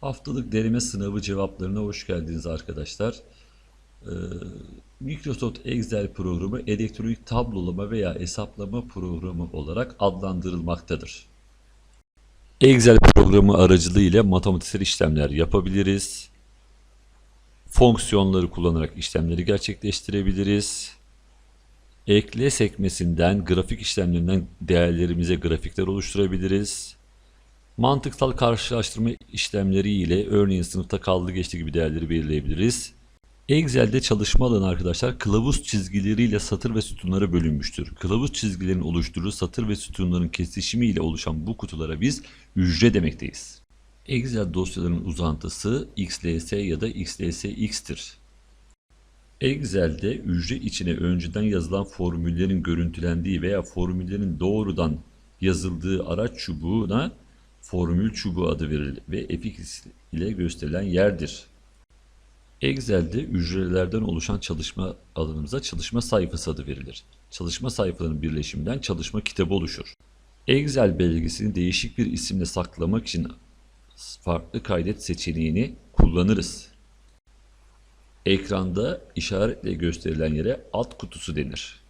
Haftalık deneme sınavı cevaplarına hoş geldiniz arkadaşlar. Ee, Microsoft Excel programı elektronik tablolama veya hesaplama programı olarak adlandırılmaktadır. Excel programı aracılığıyla matematiksel işlemler yapabiliriz. Fonksiyonları kullanarak işlemleri gerçekleştirebiliriz. Ekle sekmesinden grafik işlemlerinden değerlerimize grafikler oluşturabiliriz. Mantıksal karşılaştırma işlemleri ile örneğin sınıfta kaldı geçti gibi değerleri belirleyebiliriz. Excel'de çalışma alanı arkadaşlar kılavuz çizgileriyle satır ve sütunlara bölünmüştür. Kılavuz çizgilerin oluşturduğu satır ve sütunların kesişimi ile oluşan bu kutulara biz hücre demekteyiz. Excel dosyalarının uzantısı XLS ya da XLSX'tir. Excel'de hücre içine önceden yazılan formüllerin görüntülendiği veya formüllerin doğrudan yazıldığı araç çubuğuna formül çubuğu adı verilir ve fx ile gösterilen yerdir. Excel'de hücrelerden oluşan çalışma alanımıza çalışma sayfası adı verilir. Çalışma sayfalarının birleşiminden çalışma kitabı oluşur. Excel belgesini değişik bir isimle saklamak için farklı kaydet seçeneğini kullanırız. Ekranda işaretle gösterilen yere alt kutusu denir.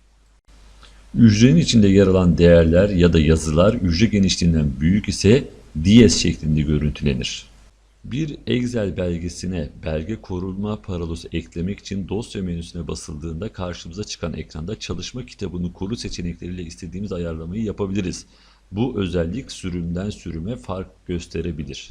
Hücrenin içinde yer alan değerler ya da yazılar hücre genişliğinden büyük ise DS şeklinde görüntülenir. Bir Excel belgesine belge korunma parolosu eklemek için dosya menüsüne basıldığında karşımıza çıkan ekranda çalışma kitabını koru seçenekleriyle istediğimiz ayarlamayı yapabiliriz. Bu özellik sürümden sürüme fark gösterebilir.